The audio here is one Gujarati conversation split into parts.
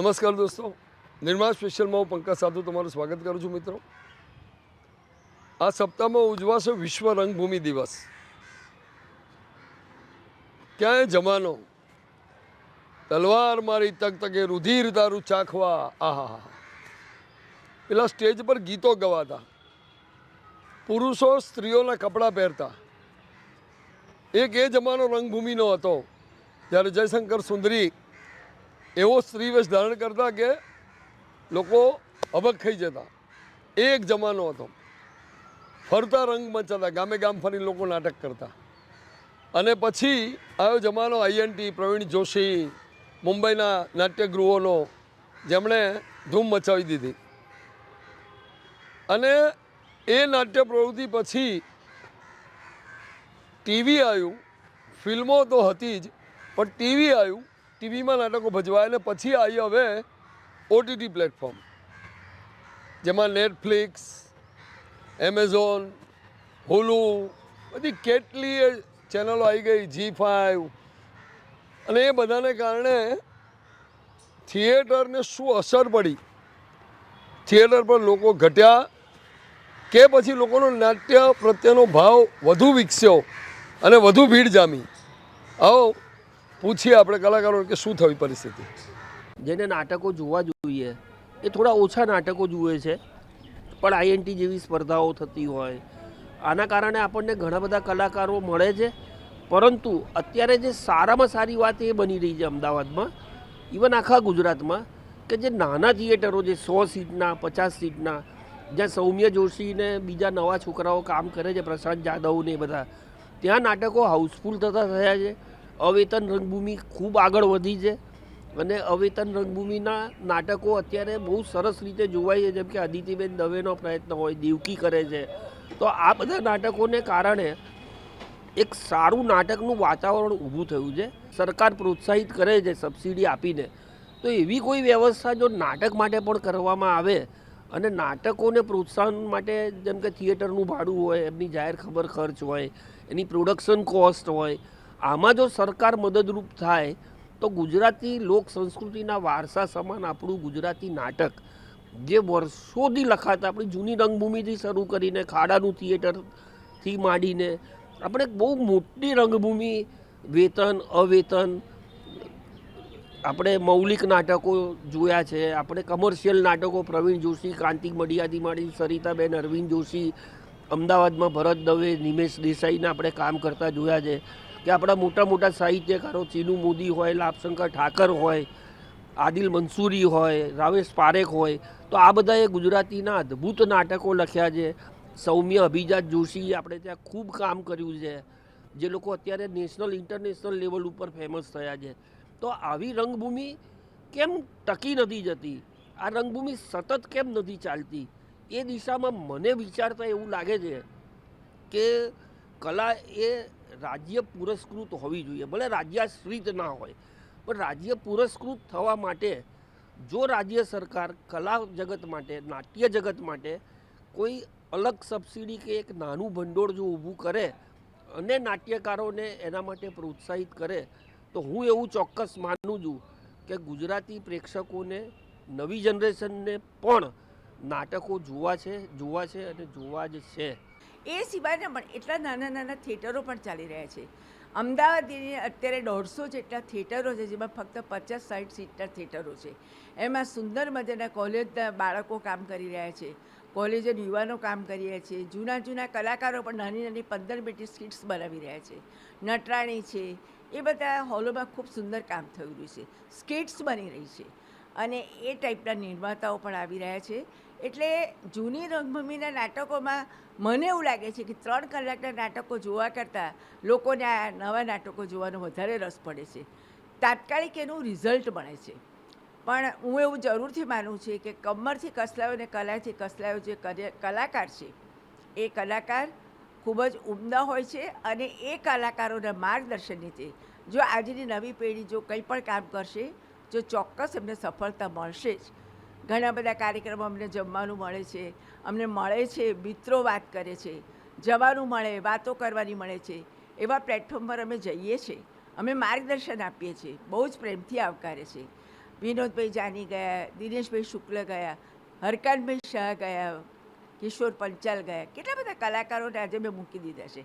નમસ્કાર દોસ્તો. નિર્માણ સ્પેશિયલમાં હું પંકજ સાધુ તમારું સ્વાગત કરું છું મિત્રો. આ સપ્તાહમાં ઉજવાશે વિશ્વ રંગભૂમિ દિવસ. ક્યાંય જમાનો. તલવાર મારી તક તકે રુધિર તારું ચાખવા. આહા પેલા સ્ટેજ પર ગીતો ગવાતા. પુરુષો સ્ત્રીઓના કપડાં પહેરતા. એક એ જમાનો રંગભૂમિનો હતો. જ્યારે જયશંકર સુંદરી એવો સ્ત્રીવેશ ધારણ કરતા કે લોકો અબક થઈ જતા. એક જમાનો હતો. ફરતા રંગ મચાતા, ગામે ગામ ફરી લોકો નાટક કરતા. અને પછી આવ્યો જમાનો આઈએનટી પ્રવીણ જોશી, મુંબઈના નાટ્યગૃહોનો, જેમણે ધૂમ મચાવી દીધી. અને એ નાટ્ય પ્રવૃત્તિ પછી ટીવી આવ્યું ફિલ્મો તો હતી જ, પણ ટીવી આવ્યું ટીવીમાં નાટકો ભજવાય અને પછી આવી હવે ઓટીટી પ્લેટફોર્મ જેમાં નેટફ્લિક્સ એમેઝોન હુલુ બધી કેટલી ચેનલો આવી ગઈ જી ફાઇવ અને એ બધાને કારણે થિયેટરને શું અસર પડી? થિયેટર પર લોકો ઘટ્યા કે પછી લોકોનો નાટ્ય પ્રત્યેનો ભાવ વધુ વિકસ્યો અને વધુ ભીડ જામી આવો પૂછીએ આપણે કલાકારો કે શું થવી પરિસ્થિતિ? જેને નાટકો જોવા જોઈએ, એ થોડા ઓછા નાટકો જુએ છે. પણ આઈએનટી જેવી સ્પર્ધાઓ થતી હોય, આના કારણે આપણને ઘણા બધા કલાકારો મળે છે. પરંતુ અત્યારે જે સારામાં સારી વાત એ બની રહી છે અમદાવાદમાં ઇવન આખા ગુજરાતમાં, કે જે નાના થિયેટરો જે સો સીટના, પચાસ સીટના, જ્યાં સૌમ્ય જોશીને બીજા નવા છોકરાઓ કામ કરે છે, પ્રશાંત જાદવ ને બધા, ત્યાં નાટકો હાઉસફુલ થતા થયા છે. અવેતન રંગભૂમિ ખૂબ આગળ વધી છે. અને અવેતન રંગભૂમિના નાટકો અત્યારે બહુ સરસ રીતે જોવાય છે, જેમ કે અદિતિબેન દવેનો પ્રયત્ન હોય, દેવકી કરે છે. તો આ બધા નાટકોને કારણે એક સારું નાટકનું વાતાવરણ ઊભું થયું છે. સરકાર પ્રોત્સાહિત કરે છે સબસિડી આપીને. તો એવી કોઈ વ્યવસ્થા જો નાટક માટે પણ કરવામાં આવે અને નાટકોને પ્રોત્સાહન માટે જેમ કે થિયેટરનું ભાડું હોય, એમની જાહેર ખબર ખર્ચ હોય, એની પ્રોડક્શન કોસ્ટ હોય આમાં જો સરકાર મદદરૂપ થાય, તો ગુજરાતી લોક સંસ્કૃતિના વારસા સમાન આપણું ગુજરાતી નાટક, જે વર્ષોથી લખાતા, આપણી જૂની રંગભૂમિથી શરૂ કરીને ખાડાનું થિયેટરથી માંડીને, આપણે બહુ મોટી રંગભૂમિ, વેતન, અવેતન, આપણે મૌલિક નાટકો જોયા છે, આપણે કમર્શિયલ નાટકો, પ્રવીણ જોશી કાંતિક મડિયાથી માંડી, સરિતાબેન, અરવિંદ જોશી, અમદાવાદમાં ભરત દવે, નિમેશ દેસાઈને આપણે કામ કરતા જોયા છે. કે આપણા મોટા મોટા સાહિત્યકારો ચીનુ મોદી હોય, લાભશંકર ઠાકર હોય, આદિલ મંસૂરી હોય રાવેશ પારેખ હોય, તો આ બધાએ ગુજરાતીના અદ્ભુત નાટકો લખ્યા છે. સૌમ્ય અભિજાત જોશી આપણે ત્યાં ખૂબ કામ કર્યું છે. જે લોકો અત્યારે નેશનલ, ઇન્ટરનેશનલ લેવલ ઉપર ફેમસ થયા છે. તો આવી રંગભૂમિ કેમ ટકી નથી જતી? આ રંગભૂમિ સતત કેમ નથી ચાલતી? એ દિશામાં મને વિચારતા એવું લાગે છે કે કલા એ રાજ્ય પુરસ્કૃત હોવી જોઈએ. ભલે રાજ્યાશ્રિત ના હોય, પણ રાજ્ય પુરસ્કૃત થવા માટે જો રાજ્ય સરકાર કલા જગત માટે, નાટ્ય જગત માટે કોઈ અલગ સબસિડી કે એક નાનું ભંડોળ જો ઊભું કરે અને નાટ્યકારોને એના માટે પ્રોત્સાહિત કરે, તો હું એવું ચોક્કસ માનું છું કે ગુજરાતી પ્રેક્ષકોને, નવી જનરેશનને પણ નાટકો જોવા છે જોવા છે અને જોવા જ છે. એ સિવાયના પણ એટલા નાના નાના થિયેટરો પણ ચાલી રહ્યા છે. અમદાવાદની અત્યારે દોઢસો જેટલા થિયેટરો છે, જેમાં ફક્ત પચાસ સાઠ સીટના થિયેટરો છે. એમાં સુંદર મજાના કોલેજના બાળકો કામ કરી રહ્યા છે. કોલેજના યુવાનો કામ કરી રહ્યા છે. જૂના જૂના કલાકારો પણ નાની નાની પંદર મિનિટ સ્કિટ્સ બનાવી રહ્યા છે. નટરાણી છે. એ બધા હોલોમાં ખૂબ સુંદર કામ થઈ રહ્યું છે. સ્કિટ્સ બની રહી છે. અને એ ટાઈપના નિર્માતાઓ પણ આવી રહ્યા છે. એટલે જૂની રંગભૂમિના નાટકોમાં મને એવું લાગે છે કે ત્રણ કલાકના નાટકો જોવા કરતાં લોકોને આ નવા નાટકો જોવાનો વધારે રસ પડે છે. તાત્કાલિક એનું રિઝલ્ટ મળે છે. પણ હું એવું જરૂરથી માનું છું કે કમરથી કસલાયો અને કલાથી કસલાયો જે કલાકાર છે, એ કલાકાર ખૂબ જ ઉમદા હોય છે અને એ કલાકારોના માર્ગદર્શન નીચે જો આજની નવી પેઢી જો કંઈ પણ કામ કરશે, જો ચોક્કસ એમને સફળતા મળશે જ. ઘણા બધા કાર્યક્રમો અમને જમવાનું મળે છે, અમને મળે છે, મિત્રો વાત કરે છે, જવાનું મળે, વાતો કરવાની મળે છે, એવા પ્લેટફોર્મ પર અમે જઈએ છીએ અમે માર્ગદર્શન આપીએ છીએ, બહુ જ પ્રેમથી આવકારે છે. વિનોદભાઈ જાની ગયા, દિનેશભાઈ શુક્લ ગયા, હરકાનભાઈ શાહ ગયા, કિશોર પંચાલ ગયા, કેટલા બધા કલાકારોને આજે મેં મૂકી દીધા છે.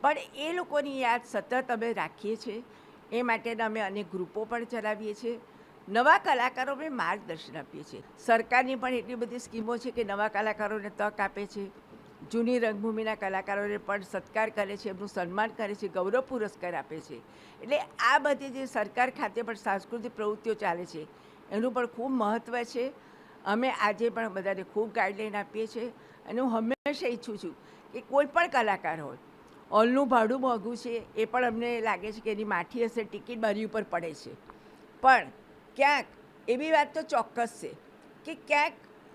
પણ એ લોકોની યાદ સતત અમે રાખીએ છીએ, એ માટેના અમે અનેક ગ્રુપો પણ ચલાવીએ છીએ. નવા કલાકારોને માર્ગદર્શન આપીએ છીએ. સરકારની પણ એટલી બધી સ્કીમો છે કે નવા કલાકારોને તક આપે છે. જૂની રંગભૂમિના કલાકારોને પણ સત્કાર કરે છે, એમનું સન્માન કરે છે, ગૌરવ પુરસ્કાર આપે છે. એટલે આ બધી જે સરકાર ખાતે પણ સાંસ્કૃતિક પ્રવૃત્તિઓ ચાલે છે, એનું પણ ખૂબ મહત્ત્વ છે. અમે આજે પણ બધાને ખૂબ ગાઈડલાઈન આપીએ છીએ અને હું હંમેશા ઈચ્છું છું કે કોઈ પણ કલાકાર હોય હોલનું ભાડું મોંઘું છે, એ પણ અમને લાગે છે કે એની માઠી હશે ટિકિટ બારી ઉપર પડે છે. પણ ક્યાંક, એવી વાત તો ચોક્કસ છે કે ક્યાંક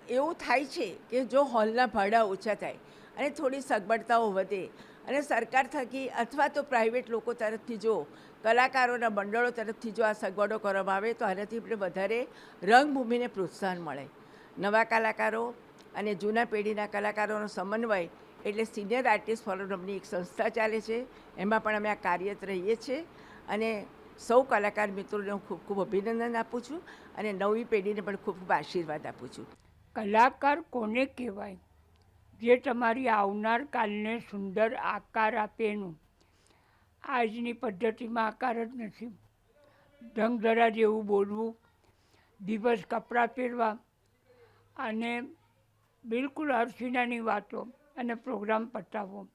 એવું થાય છે કે જો હોલના ભાડા ઓછા થાય અને થોડી સગવડતાઓ વધે અને સરકાર થકી અથવા તો પ્રાઇવેટ લોકો તરફથી જો, કલાકારોના મંડળો તરફથી જો આ સગવડો કરવામાં આવે તો આનાથી આપણે વધારે રંગભૂમિને પ્રોત્સાહન મળે. નવા કલાકારો અને જૂના પેઢીના કલાકારોનો સમન્વય એટલે સિનિયર આર્ટિસ્ટ ફોરમ નામની એક સંસ્થા ચાલે છે. એમાં પણ અમે આ કાર્યરત રહીએ છીએ અને સૌ કલાકાર મિત્રોને હું ખૂબ ખૂબ અભિનંદન આપું છું અને નવી પેઢીને પણ ખૂબ ખૂબ આશીર્વાદ આપું છું. કલાકાર કોને કહેવાય? જે તમારી આવનાર કાલને સુંદર આકાર આપે એનું. આજની પદ્ધતિમાં આકાર જ નથી. ઢંગધરા જેવું બોલવું, દિવસ કપડાં પહેરવા અને બિલકુલ અર્ચનાની વાતો અને પ્રોગ્રામ પતાવવો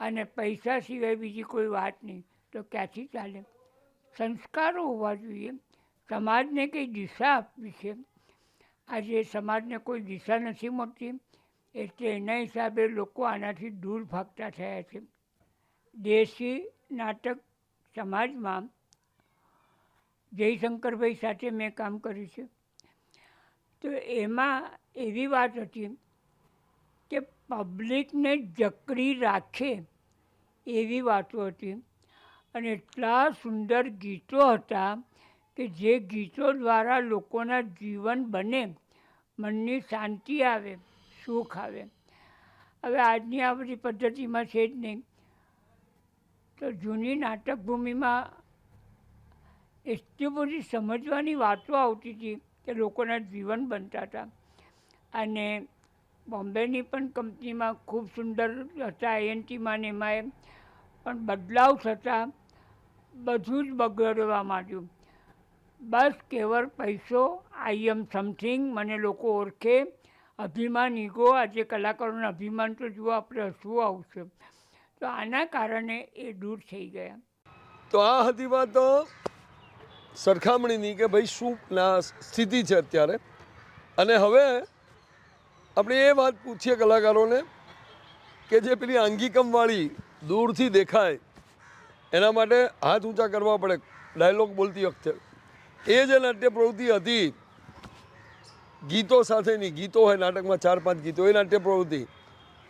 અને પૈસા સિવાય બીજી કોઈ વાત નહીં. તો ક્યાંથી ચાલે? સંસ્કારો હોવા જોઈએ. સમાજને કંઈ દિશા આપવી છે? આજે સમાજને કોઈ દિશા નથી મળતી, એટલે એના હિસાબે લોકો આનાથી દૂર ભાગતા થયા છે. દેશી નાટક સમાજમાં જયશંકરભાઈ સાથે મેં કામ કર્યું છે. તો એમાં એવી વાત હતી કે પબ્લિકને જકડી રાખે એવી વાતો હતી. અને એટલા સુંદર ગીતો હતા કે જે ગીતો દ્વારા લોકોના જીવન બને, મનની શાંતિ આવે, સુખ આવે. હવે આજની આ બધી પદ્ધતિમાં છે જ નહીં. તો જૂની નાટક ભૂમિમાં એટલી બધી સમજવાની વાતો આવતી હતી કે લોકોના જીવન બનતા હતા. અને બોમ્બેની પણ કંપનીમાં ખૂબ સુંદર હતા એએનટીમાં ને એમાં. પણ બદલાવ થતાં બધું જ બગડવા માંડ્યું. બસ કેવળ પૈસો આઈ એમ સમથિંગ મને લોકો ઓળખે. અભિમાન ઈગો આજે કલાકારોનું અભિમાન તો જુઓ આપણે હસવું આવશે. તો આના કારણે એ દૂર થઈ ગયા. તો આ હતી વાત સરખામણીની કે ભાઈ શું સ્થિતિ છે અત્યારે. અને હવે આપણે એ વાત પૂછીએ કલાકારોને કે જે પેલી આંગીકમવાળી દૂરથી દેખાય. એના માટે હાથ ઊંચા કરવા પડે. ડાયલોગ બોલતી વખતે. એ જે નાટ્ય પ્રવૃત્તિ હતી. ગીતો સાથેની. ગીતો હોય નાટકમાં ચાર પાંચ ગીતો. એ નાટ્ય પ્રવૃત્તિ.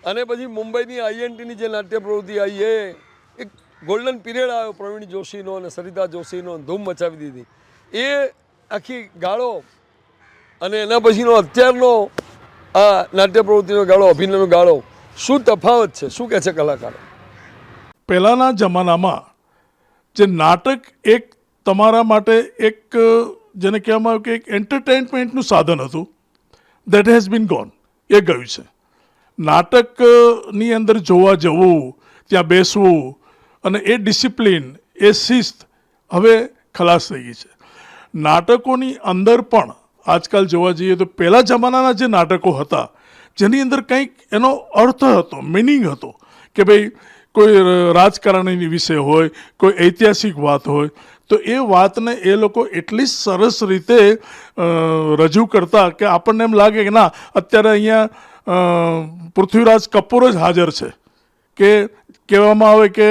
અને પછી મુંબઈની આઈએનટીની જે નાટ્ય પ્રવૃત્તિ આવી એ એક ગોલ્ડન પીરિયડ આવ્યો. પ્રવીણ જોશીનો અને સરિતા જોશીનો ધૂમ મચાવી દીધી. એ આખી ગાળો અને એના પછીનો અત્યારનો આ નાટ્ય પ્રવૃત્તિનો ગાળો, અભિનયનો ગાળો. શું તફાવત છે? શું કહે છે કલાકારો? પહેલાંના જમાનામાં જે નાટક એક તમારા માટે એક જેને કહેવામાં આવ્યું કે એક એન્ટરટેનમેન્ટનું સાધન હતું. દેટ હેઝ બીન ગોન એ ગયું છે. નાટકની અંદર જોવા જવું, ત્યાં બેસવું અને એ ડિસિપ્લિન એ શિસ્ત હવે ખલાસ થઈ ગઈ છે. નાટકોની અંદર પણ આજકાલ જોવા જઈએ તો પહેલાં જમાનાના જે નાટકો હતા, જેની અંદર કંઈક એનો અર્થ હતો મિનિંગ હતો કે ભાઈ કોઈ રાજકારણીની વિશે હોય, કોઈ ઐતિહાસિક વાત હોય, તો એ વાતને એ લોકો એટલી સરસ રીતે રજૂ કરતા કે આપણને એમ લાગે કે ના, અત્યારે અહીંયા પૃથ્વીરાજ કપૂર જ હાજર છે. કે કહેવામાં આવે કે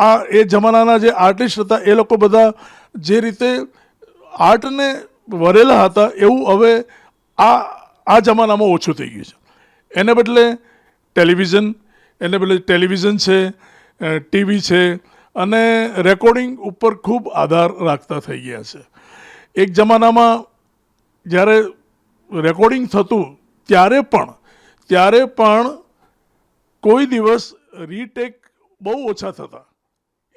આ, એ જમાનાના જે આર્ટિસ્ટ હતા, એ લોકો બધા જે રીતે આર્ટને વરેલા હતા, એવું હવે આ આ જમાનામાં ઓછું થઈ ગયું છે. એને બદલે ટેલિવિઝન એને બદલે ટેલિવિઝન છે ટીવી છે, અને રેકોર્ડિંગ ઉપર ખૂબ આધાર રાખતા થઈ ગયા છે. એક જમાનામાં જ્યારે રેકોર્ડિંગ થતું, ત્યારે પણ ત્યારે પણ કોઈ દિવસ રીટેક બહુ ઓછા થતા.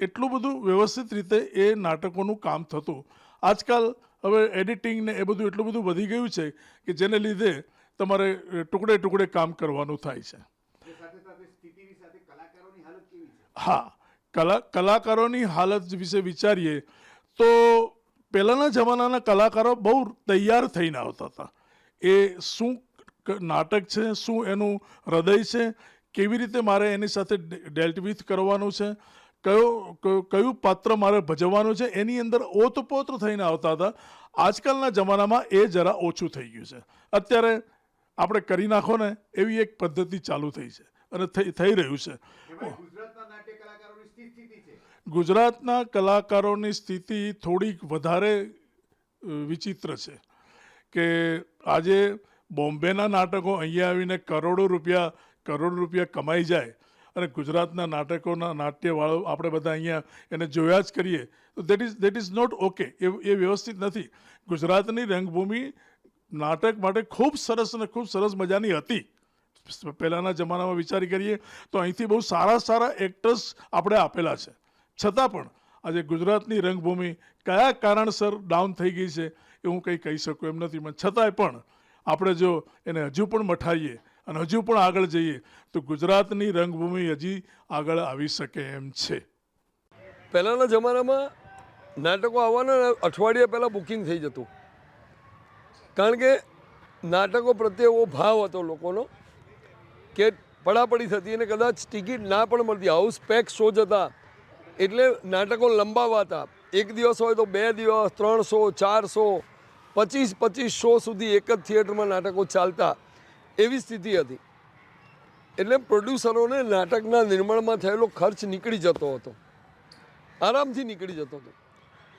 એટલું બધું વ્યવસ્થિત રીતે એ નાટકોનું કામ થતું. આજકાલ હવે એડિટિંગ ને એ બધું એટલું બધું વધી ગયું છે કે જેને લીધે તમારે ટુકડે ટુકડે કામ કરવાનું થાય છે. હા, કલા, કલાકારોની હાલત વિશે વિચારીએ, તો પહેલાંના જમાનાના કલાકારો બહુ તૈયાર થઈને આવતા હતા. એ શું નાટક છે, શું એનું હૃદય છે, કેવી રીતે મારે એની સાથે ડેલ્ટ વિથ કરવાનું છે, કયો કયો- પાત્ર મારે ભજવવાનું છે, એની અંદર ઓતપોત્ર થઈને આવતા હતા. આજકાલના જમાનામાં એ જરા ઓછું થઈ ગયું છે. અત્યારે આપણે કરી નાખો ને, એવી એક પદ્ધતિ ચાલુ થઈ છે, અને થઈ થઈ રહ્યું છે. ગુજરાતના કલાકારોની સ્થિતિ થોડીક વધારે વિચિત્ર છે કે આજે બોમ્બેના નાટકો અહીંયા આવીને કરોડો રૂપિયા કરોડો રૂપિયા કમાઈ જાય અને ગુજરાતના નાટકોના નાટ્યવાળો આપણે બધા અહીંયા એને જોયા જ કરીએ, તો that is that is not okay, એ એ વ્યવસ્થિત નથી. ગુજરાતની રંગભૂમિ નાટક માટે ખૂબ સરસ અને ખૂબ સરસ મજાની હતી. પહેલાંના જમાનામાં વિચારી કરીએ તો અહીંથી બહુ સારા સારા એક્ટર્સ આપણે આપેલા છે. છતાં પણ આજે ગુજરાતની રંગભૂમિ કયા કારણસર ડાઉન થઈ ગઈ છે એ હું કંઈ કહી શકું એમ નથી. પણ છતાંય પણ આપણે જો એને હજુ પણ મઠાઈએ અને હજુ પણ આગળ જઈએ તો ગુજરાતની રંગભૂમિ હજી આગળ આવી શકે એમ છે. પહેલાંના જમાનામાં નાટકો આવવાના અઠવાડિયા પહેલાં બુકિંગ થઈ જતું. કારણ કે નાટકો પ્રત્યે એવો ભાવ હતો લોકોનો કે પડાપડી થતી અને કદાચ ટિકિટ ના પણ મળતી. હાઉસ પેક શો જતા એટલે નાટકો લંબાવાતા એક દિવસ હોય તો બે દિવસ, ત્રણસો, ચારસો, પચીસ પચીસ શો સુધી એક જ થિયેટરમાં નાટકો ચાલતા. એવી સ્થિતિ હતી. એટલે પ્રોડ્યુસરોને નાટકના નિર્માણમાં થયેલો ખર્ચ નીકળી જતો હતો. આરામથી નીકળી જતો હતો.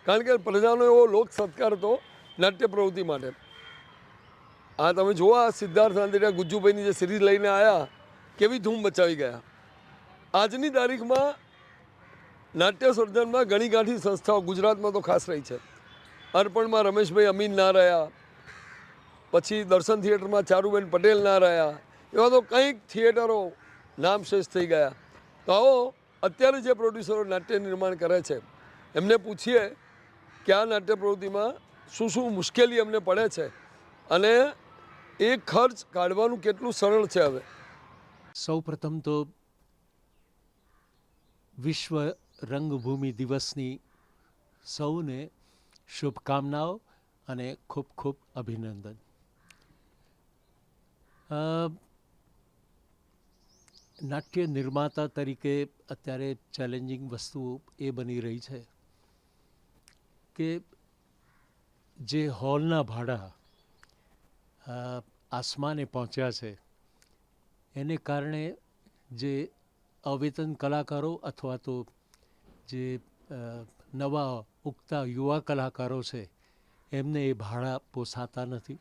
કારણ કે પ્રજાનો એવો લોક સત્કાર હતો નાટ્ય પ્રવૃત્તિ માટે. આ તમે જુઓ આ સિદ્ધાર્થ નાંદેડિયા ગુજ્જુભાઈની જે સિરીઝ લઈને આવ્યા કેવી ધૂમ મચાવી ગયા. આજની તારીખમાં નાટ્ય સર્જનમાં ઘણી ગાંઠી સંસ્થાઓ ગુજરાતમાં તો ખાસ રહી છે. અર્પણમાં રમેશભાઈ અમીન ના રહ્યા, પછી દર્શન થિયેટરમાં ચારુબેન પટેલ ના રહ્યા, એવા તો કંઈક થિયેટરો નામ શેષ થઈ ગયા. તો આવો, અત્યારે જે પ્રોડ્યુસરો નાટ્ય નિર્માણ કરે છે, એમને પૂછીએ કે આ નાટ્ય પ્રવૃત્તિમાં શું શું મુશ્કેલી એમને પડે છે અને એ ખર્ચ કાઢવાનું કેટલું સરળ છે હવે? સૌ પ્રથમ તો વિશ્વ રંગભૂમિ દિવસની સૌને શુભકામનાઓ અને ખૂબ ખૂબ અભિનંદન. નાટ્ય નિર્માતા તરીકે અત્યારે ચેલેન્જિંગ વસ્તુ એ બની રહી છે કે જે હોલના ભાડા આસમાને પહોંચ્યા છે. એને કારણે જે અવેતન કલાકારો અથવા તો જે નવા ઉગતા યુવા કલાકારો છે, એમને એ ભાડા પોસાતા નથી.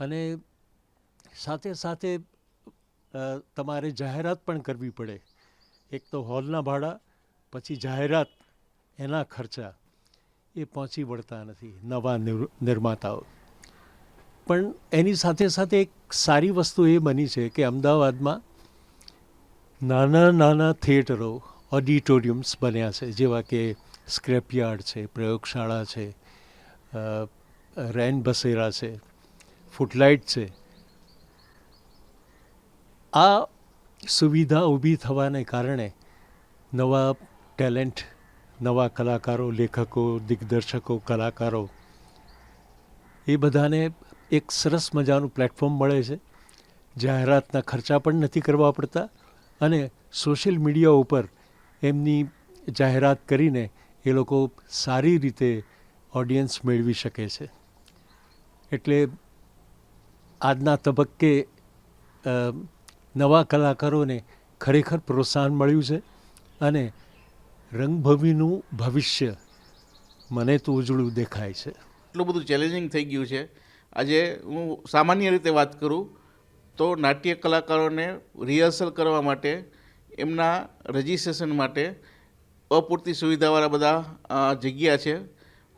અને સાથે સાથે તમારે જાહેરાત પણ કરવી પડે. એક તો હોલના ભાડા, પછી જાહેરાત, એના ખર્ચા. એ પહોંચી વળતા નથી નવા નિર- નિર્માતાઓ. પણ એની સાથે સાથે એક સારી વસ્તુ એ બની છે કે અમદાવાદમાં નાના નાના થિયેટરો, ઓડિટોરિયમ્સ બન્યા છે, જેવા કે સ્ક્રેપયાર્ડ છે, પ્રયોગશાળા છે રેન બસેરા છે, ફૂટલાઇટ છે. આ સુવિધા ઊભી થવાને કારણે નવા ટેલેન્ટ, નવા કલાકારો, લેખકો, દિગ્દર્શકો, કલાકારો એ બધાને એક સરસ મજાનું પ્લેટફોર્મ મળે છે. જાહેરાતના ખર્ચા પણ નથી કરવા પડતા અને સોશિયલ મીડિયા ઉપર એમની જાહેરાત કરીને એ લોકો સારી રીતે ઓડિયન્સ મેળવી શકે છે. એટલે આજના તબક્કે નવા કલાકારોને ખરેખર પ્રોત્સાહન મળ્યું છે અને રંગભૂમિનું ભવિષ્ય મને તો ઉજળું દેખાય છે. એટલું બધું ચેલેન્જિંગ થઈ ગયું છે. આજે હું સામાન્ય રીતે વાત કરું તો નાટ્ય કલાકારોને રિહર્સલ કરવા માટે એમના રજિસ્ટ્રેશન માટે અપૂરતી સુવિધાવાળા બધા જગ્યા છે.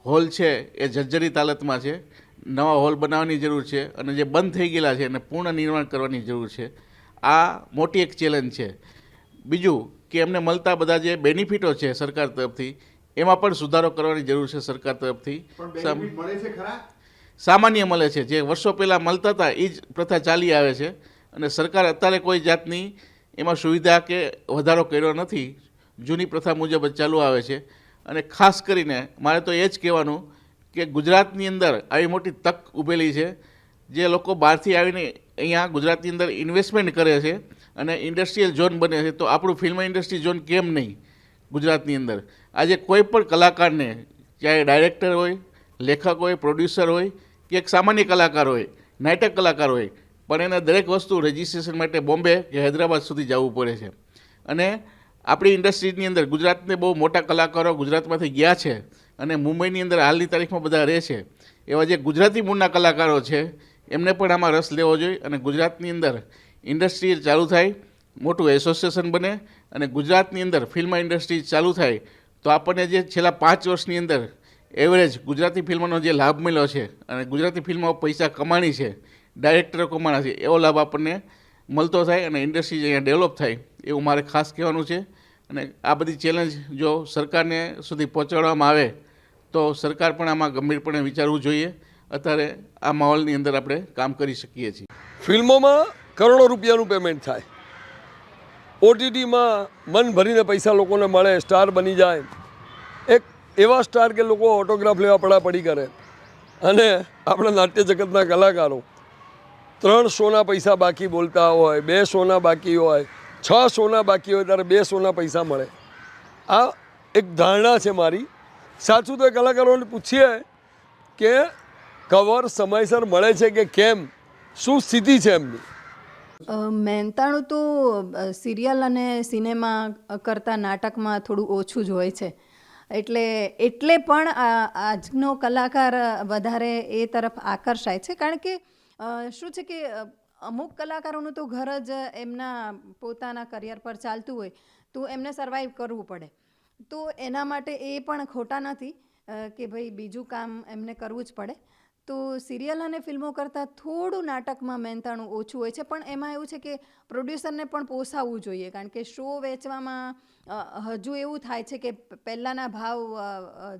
હોલ છે એ જર્જરિત હાલતમાં છે. નવા હોલ બનાવવાની જરૂર છે અને જે બંધ થઈ ગયેલા છે એને પૂર્ણ નિર્માણ કરવાની જરૂર છે. આ મોટી એક ચેલેન્જ છે. બીજું કે એમને મળતા બધા જે બેનિફિટો છે સરકાર તરફથી એમાં પણ સુધારો કરવાની જરૂર છે સરકાર તરફથી. સામ- સામાન્ય મળે છે. જે વર્ષો પહેલાં મળતા હતા એ જ પ્રથા ચાલી આવે છે. અને સરકાર અત્યારે કોઈ જાતની એમાં સુવિધા કે વધારો કર્યો નથી. જૂની પ્રથા મુજબ જ ચાલુ આવે છે. અને ખાસ કરીને મારે તો એ જ કહેવાનું કે ગુજરાતની અંદર આવી મોટી તક ઊભેલી છે. જે લોકો બહારથી આવીને અહીંયા ગુજરાતની અંદર ઇન્વેસ્ટમેન્ટ કરે છે અને ઇન્ડસ્ટ્રીયલ ઝોન બને છે. તો આપણું ફિલ્મ ઇન્ડસ્ટ્રી ઝોન કેમ નહીં ગુજરાતની અંદર? આજે કોઈ પણ કલાકારને, ચાહે ડાયરેક્ટર હોય, લેખક હોય પ્રોડ્યુસર હોય કે એક સામાન્ય કલાકાર હોય, નાટક કલાકાર હોય, પણ એને દરેક વસ્તુ રજિસ્ટ્રેશન માટે બોમ્બે કે હૈદરાબાદ સુધી જવું પડે છે. અને આપણી ઇન્ડસ્ટ્રીની અંદર ગુજરાતને બહુ મોટા કલાકારો ગુજરાતમાંથી ગયા છે અને મુંબઈની અંદર હાલની તારીખમાં બધા રહે છે. એવા જે ગુજરાતી મૂળના કલાકારો છે, એમને પણ આમાં રસ લેવો જોઈએ અને ગુજરાતની અંદર ઇન્ડસ્ટ્રી ચાલુ થાય, મોટું એસોસિએશન બને અને ગુજરાતની અંદર ફિલ્મ ઇન્ડસ્ટ્રી ચાલુ થાય, તો આપણને જે છેલ્લા પાંચ વર્ષની અંદર એવરેજ ગુજરાતી ફિલ્મનો જે લાભ મળ્યો છે અને ગુજરાતી ફિલ્મો પૈસા કમાણી છે ડાયરેક્ટરો કમાણા છે, એવો લાભ આપણને મળતો થાય અને ઇન્ડસ્ટ્રી અહીંયા ડેવલપ થાય, એવું મારે ખાસ કહેવાનું છે. અને આ બધી ચેલેન્જ જો સરકારને સુધી પહોંચાડવામાં આવે, તો સરકાર પણ આમાં ગંભીરપણે વિચારવું જોઈએ. અત્યારે આ માહોલની અંદર આપણે કામ કરી શકીએ છીએ. ફિલ્મોમાં કરોડો રૂપિયાનું પેમેન્ટ થાય. ઓટીટીમાં મન ભરીને પૈસા લોકોને મળે સ્ટાર બની જાય. એક એવા સ્ટાર કે લોકો ઓટોગ્રાફ લેવા પડાપડી કરે. અને આપણા નાટ્ય જગતના કલાકારો ત્રણ શોના પૈસા બાકી બોલતા હોય, બે શોના બાકી હોય, છ શોના બાકી હોય ત્યારે બે શોના પૈસા મળે. આ એક ધારણા છે મારી. સાચું તો એ કલાકારોને પૂછીએ કે કવર સમયસર મળે છે કે કેમ? શું સ્થિતિ છે એમની? મહેનતાણું તો સિરિયલ અને સિનેમા કરતાં નાટકમાં થોડું ઓછું જ હોય છે. એટલે એટલે પણ આજનો કલાકાર વધારે એ તરફ આકર્ષાય છે. કારણ કે શું છે કે અમુક કલાકારોનું તો ઘર જ એમના પોતાના કરિયર પર ચાલતું હોય, તો એમને સર્વાઈવ કરવું પડે. તો એના માટે એ પણ ખોટા નથી કે ભાઈ બીજું કામ એમને કરવું જ પડે. તો સિરિયલ અને ફિલ્મો કરતાં થોડું નાટકમાં મહેનતાણું ઓછું હોય છે. પણ એમાં એવું છે કે પ્રોડ્યુસરને પણ પોસાવવું જોઈએ. કારણ કે શો વેચવામાં હજુ એવું થાય છે કે પહેલાંના ભાવ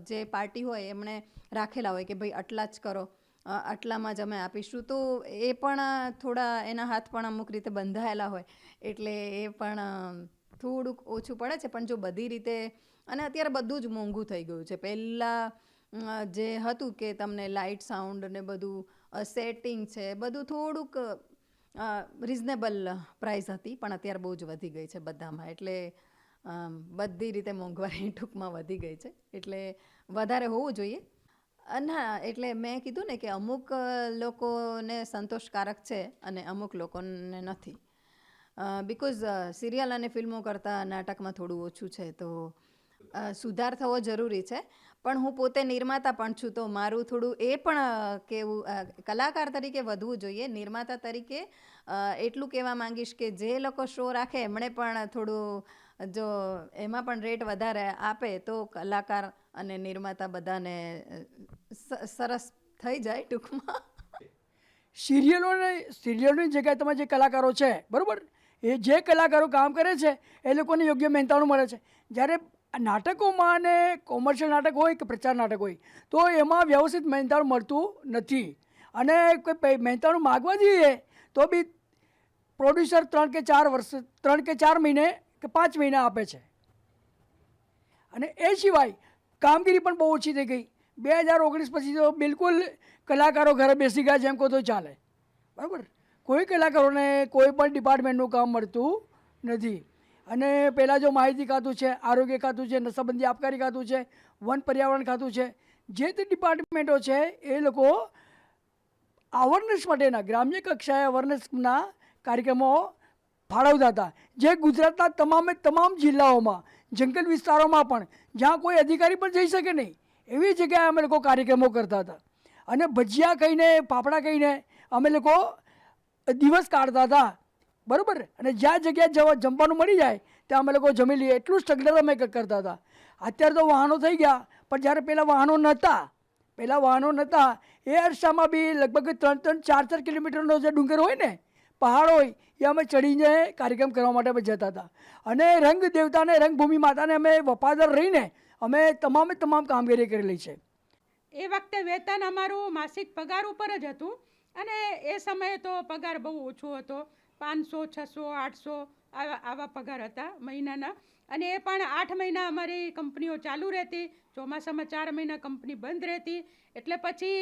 જે પાર્ટી હોય એમણે રાખેલા હોય કે ભાઈ આટલા જ કરો આટલામાં જ અમે આપીશું. તો એ પણ થોડા એના હાથ પણ અમુક રીતે બંધાયેલા હોય. એટલે એ પણ થોડુંક ઓછું પડે છે. પણ જો બધી રીતે, અને અત્યારે બધું જ મોંઘું થઈ ગયું છે. પહેલાં જે હતું કે તમને લાઇટ સાઉન્ડ ને બધું સેટિંગ છે, બધું થોડુંક રિઝનેબલ પ્રાઇસ હતી, પણ અત્યારે બહુ જ વધી ગઈ છે બધામાં. એટલે બધી રીતે મોંઘવારી ટૂંકમાં વધી ગઈ છે. એટલે વધારે હોવું જોઈએ. ના, એટલે મેં કીધું ને કે અમુક લોકોને સંતોષકારક છે અને અમુક લોકોને નથી. બિકોઝ સિરિયલ અને ફિલ્મો કરતાં નાટકમાં થોડું ઓછું છે, તો સુધાર થવો જરૂરી છે. પણ હું પોતે નિર્માતા પણ છું, તો મારું થોડું એ પણ કેવું કલાકાર તરીકે વધવું જોઈએ. નિર્માતા તરીકે એટલું કહેવા માંગીશ કે જે લોકો શો રાખે, એમણે પણ થોડું, જો એમાં પણ રેટ વધારે આપે, તો કલાકાર અને નિર્માતા બધાને સરસ થઈ જાય ટૂંકમાં. સિરિયલોને, સિરિયલોની જગ્યાએ તમે જે કલાકારો છે, બરાબર? એ જે કલાકારો કામ કરે છે, એ લોકોને યોગ્ય મહેનતાણું મળે છે. જ્યારે નાટકોમાં અને કોમર્શિયલ નાટક હોય કે પ્રચાર નાટક હોય, તો એમાં વ્યવસ્થિત મહેનતાણું મળતું નથી. અને કોઈ મહેનતાણું માગવા જઈએ, તો બી પ્રોડ્યુસર ત્રણ કે ચાર વર્ષ, ત્રણ કે ચાર મહિને કે પાંચ મહિના આપે છે. અને એ સિવાય કામગીરી પણ બહુ ઓછી થઈ ગઈ. બે હજાર ઓગણીસ પછી તો બિલકુલ કલાકારો ઘરે બેસી ગયા જેમ કહો તો ચાલે. બરાબર? કોઈ કલાકારોને કોઈ પણ ડિપાર્ટમેન્ટનું કામ મળતું નથી. અને પહેલાં જો માહિતી ખાતું છે, આરોગ્ય ખાતું છે, નશાબંધી આબકારી ખાતું છે, વન પર્યાવરણ ખાતું છે, જે તે ડિપાર્ટમેન્ટો છે, એ લોકો અવેરનેસ માટેના, ગ્રામ્ય કક્ષાએ અવેરનેસના કાર્યક્રમો ફાળવતા હતા. જે ગુજરાતના તમામે તમામ જિલ્લાઓમાં, જંગલ વિસ્તારોમાં પણ, જ્યાં કોઈ અધિકારી પણ જઈ શકે નહીં, એવી જગ્યાએ અમે લોકો કાર્યક્રમો કરતા હતા. અને ભજીયા કહીને ફાફડા કહીને અમે લોકો દિવસ કાઢતા હતા. બરાબર? અને જ્યાં જગ્યાએ જવા જમવાનું મળી જાય, ત્યાં અમે લોકો જમી લઈએ. એટલું સ્ટ્રગલ અમે કરતા હતા. અત્યારે તો વાહનો થઈ ગયા, પણ જ્યારે પહેલાં વાહનો નહોતા પહેલાં વાહનો નહોતા એ અરસામાં બી લગભગ ત્રણ ત્રણ, ચાર ચાર કિલોમીટરનો જે ડુંગર હોય ને, પહાડ હોય, એ અમે ચડીને કાર્યક્રમ કરવા માટે અમે જતા હતા. અને રંગ દેવતાને, રંગભૂમિ માતાને અમે વફાદાર રહીને, અમે તમામે તમામ કામગીરી કરેલી છે. એ વખતે વેતન અમારું માસિક પગાર ઉપર જ હતું. અને એ સમયે તો પગાર બહુ ઓછો હતો. પાંચસો, છસો, આઠસો આવા આવા પગાર હતા મહિનાના. અને એ પણ આઠ મહિના અમારી કંપનીઓ ચાલુ રહેતી, ચોમાસામાં ચાર મહિના કંપની બંધ રહેતી. એટલે પછી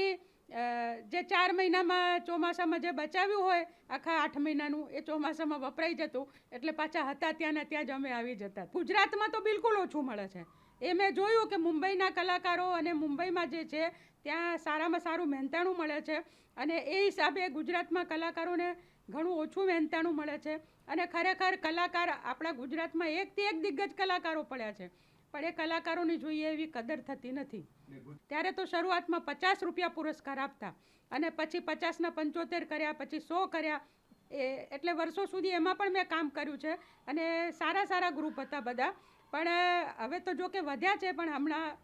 જે ચાર મહિનામાં ચોમાસામાં જે બચાવ્યું હોય, આખા આઠ મહિનાનું, એ ચોમાસામાં વપરાઈ જતું. એટલે પાછા હતા ત્યાંના ત્યાં જ અમે આવી જતા. ગુજરાતમાં તો બિલકુલ ઓછું મળે છે. એ મેં જોયું કે મુંબઈના કલાકારો અને મુંબઈમાં જે છે, ત્યાં સારામાં સારું મહેનતાણું મળે છે. અને એ હિસાબે ગુજરાતમાં કલાકારોને ઘણું ઓછું મહેનતાણું મળે છે. અને ખરેખર કલાકાર આપણા ગુજરાતમાં એકથી એક દિગ્ગજ કલાકારો પડ્યા છે. પણ એ કલાકારોની જોઈએ એવી કદર થતી નથી. ત્યારે તો શરૂઆતમાં પચાસ રૂપિયા પુરસ્કાર આપતા અને પછી પચાસના પંચોતેર કર્યા, પછી સો કર્યા. એ એટલે વર્ષો સુધી એમાં પણ મેં કામ કર્યું છે અને સારા સારા ગ્રુપ હતા બધા. પણ હવે તો જો કે વધ્યા છે, પણ હમણાં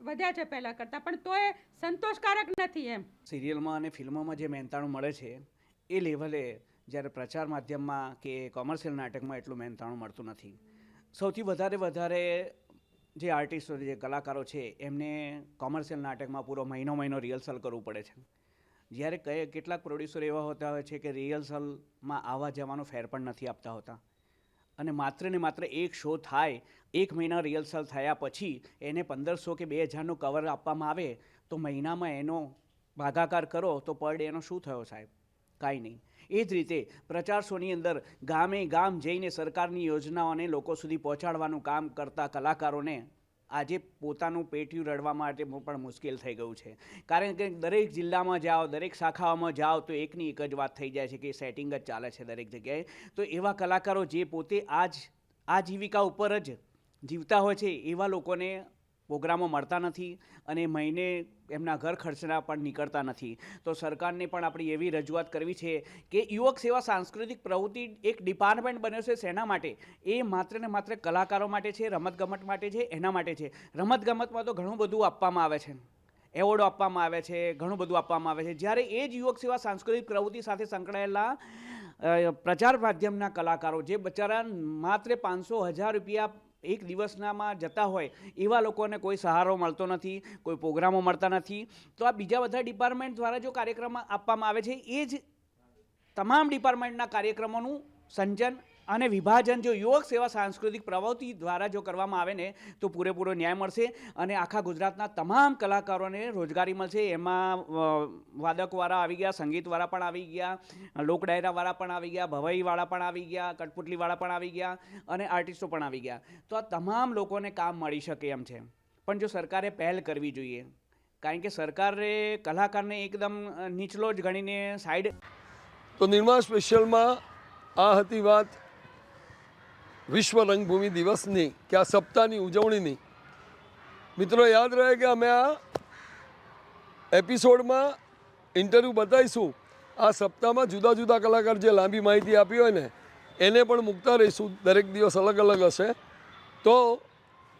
વધ્યા છે પહેલાં કરતાં. પણ તોય સંતોષકારક નથી એમ. સિરિયલમાં અને ફિલ્મોમાં જે મહેનતાણું મળે છે એ લેવલે જ્યારે પ્રચાર માધ્યમમાં કે કોમર્શિયલ નાટકમાં એટલું મહેનતાણું મળતું નથી. સૌથી વધારે વધારે જે આર્ટિસ્ટો, જે કલાકારો છે, એમને કોમર્શિયલ નાટકમાં પૂરો મહિનો મહિનો રિહર્સલ કરવું પડે છે. જ્યારે કઈ કેટલાક પ્રોડ્યુસર એવા હોતા હોય છે કે રિહર્સલમાં આવવા જવાનો ફેર પણ નથી આપતા હોતા. અને માત્ર ને માત્ર એક શો થાય, એક મહિના રિહર્સલ થયા પછી એને પંદરસો કે બે હજારનું કવર આપવામાં આવે, તો મહિનામાં એનો ભાગાકાર કરો તો પર ડે એનો શું થયો સાહેબ? કાંઈ નહીં. એ જ રીતે પ્રચાર શોની અંદર ગામે ગામ જઈને સરકારની યોજનાઓને લોકો સુધી પહોંચાડવાનું કામ કરતા કલાકારોને આજે પોતાનું પેટ્યું રડવા માટે પણ મુશ્કેલ થઈ ગયું છે. કારણ કે દરેક જિલ્લામાં જાઓ, દરેક શાખાઓમાં જાઓ, તો એકની એક જ વાત થઈ જાય છે કે સેટિંગ જ ચાલે છે દરેક જગ્યાએ. તો એવા કલાકારો જે પોતે આજ, આજીવિકા ઉપર જ જીવતા હોય છે, એવા લોકોને પ્રોગ્રામો મળતા નથી અને મહિને એમના ઘર ખર્ચના પણ નીકળતા નથી. તો સરકારને પણ આપણી એવી રજૂઆત કરવી છે કે યુવક સેવા સાંસ્કૃતિક પ્રવૃત્તિ એક ડિપાર્ટમેન્ટ બન્યો છે શેના માટે? એ માત્ર ને માત્ર કલાકારો માટે છે, રમતગમત માટે છે, એના માટે છે? રમતગમતમાં તો ઘણું બધું આપવામાં આવે છે. એવોર્ડો આપવામાં આવે છે, ઘણું બધું આપવામાં આવે છે. જ્યારે એ જ યુવક સેવા સાંસ્કૃતિક પ્રવૃત્તિ સાથે સંકળાયેલા પ્રચાર માધ્યમના કલાકારો, જે બચારા માત્ર પાંચસો હજાર રૂપિયા એક દિવસનામાં જતા હોય, એવા લોકોને કોઈ સહારો મળતો નથી, કોઈ પ્રોગ્રામો મળતા નથી. તો આ બીજા બધા ડિપાર્ટમેન્ટ દ્વારા જો કાર્યક્રમ આપવામાં આવે છે, એ જ તમામ ડિપાર્ટમેન્ટના કાર્યક્રમોનું સંજન અને વિભાજન જો યુવક સેવા સાંસ્કૃતિક પ્રવૃત્તિ દ્વારા જો કરવામાં આવે ને, તો પૂરેપૂરો ન્યાય મળશે અને આખા ગુજરાતના તમામ કલાકારોને રોજગારી મળશે. એમાં વાદકવાળા આવી ગયા, સંગીતવાળા પણ આવી ગયા લોક ડાયરાવાળા પણ આવી ગયા ભવાઈવાળા પણ આવી ગયા કઠપુટલીવાળા પણ આવી ગયા અને આર્ટિસ્ટો પણ આવી ગયા. તો આ તમામ લોકોને કામ મળી શકે એમ છે. પણ જો સરકારે પહેલ કરવી જોઈએ, કારણ કે સરકારે કલાકારને એકદમ નીચલો જ ગણીને સાઈડ તો નિર્માણ સ્પેશિયલમાં આ હતી વાત વિશ્વ રંગભૂમિ દિવસની, કે આ સપ્તાહની ઉજવણીની. મિત્રો, યાદ રહે કે અમે આ એપિસોડમાં ઇન્ટરવ્યૂ બતાવીશું. આ સપ્તાહમાં જુદા જુદા કલાકાર જે લાંબી માહિતી આપી હોય ને, એને પણ મૂકતા રહીશું. દરેક દિવસ અલગ અલગ હશે. તો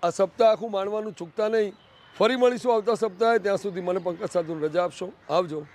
આ સપ્તાહ આખું માણવાનું ચૂકતા નહીં. ફરી મળીશું આવતા સપ્તાહે. ત્યાં સુધી મને પંકજ સાધુ રજા આપશો. આવજો.